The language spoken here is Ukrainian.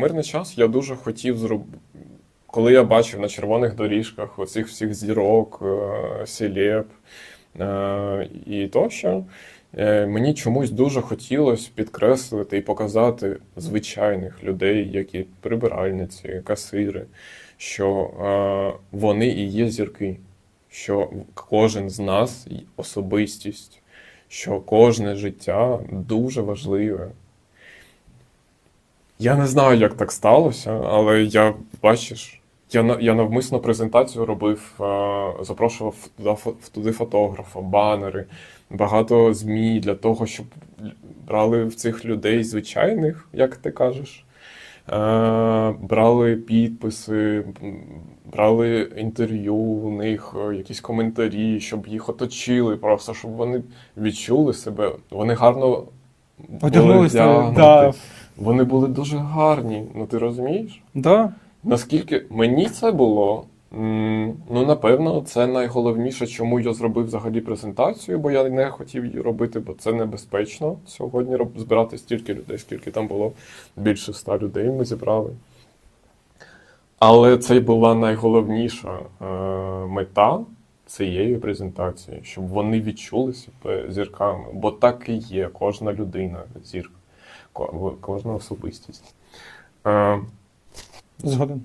Мирний час я дуже хотів зробити. Коли я бачив на червоних доріжках оцих всіх зірок, е, е, і тощо, е, мені чомусь дуже хотілося підкреслити і показати звичайних людей, які прибиральниці, касири, що е, вони і є зірки, що кожен з нас особистість, що кожне життя дуже важливе. Я не знаю, як так сталося, але я, бачиш, я, на- я навмисно презентацію робив, е, запрошував туди, фо- туди фотографа, банери, багато ЗМІ для того, щоб брали в цих людей звичайних, як ти кажеш, е, брали підписи, брали інтерв'ю у них, е, якісь коментарі, щоб їх оточили, просто щоб вони відчули себе. Вони гарно були да. Вони були дуже гарні, ну ти розумієш? Да. Наскільки мені це було, ну напевно, це найголовніше, чому я зробив взагалі презентацію, бо я не хотів її робити, бо це небезпечно сьогодні збирати стільки людей, скільки там було більше ста людей ми зібрали. Але це була найголовніша е, мета цієї презентації, щоб вони відчули себе зірками, бо так і є, кожна людина зірка, кожна особистість. Е, Згоден.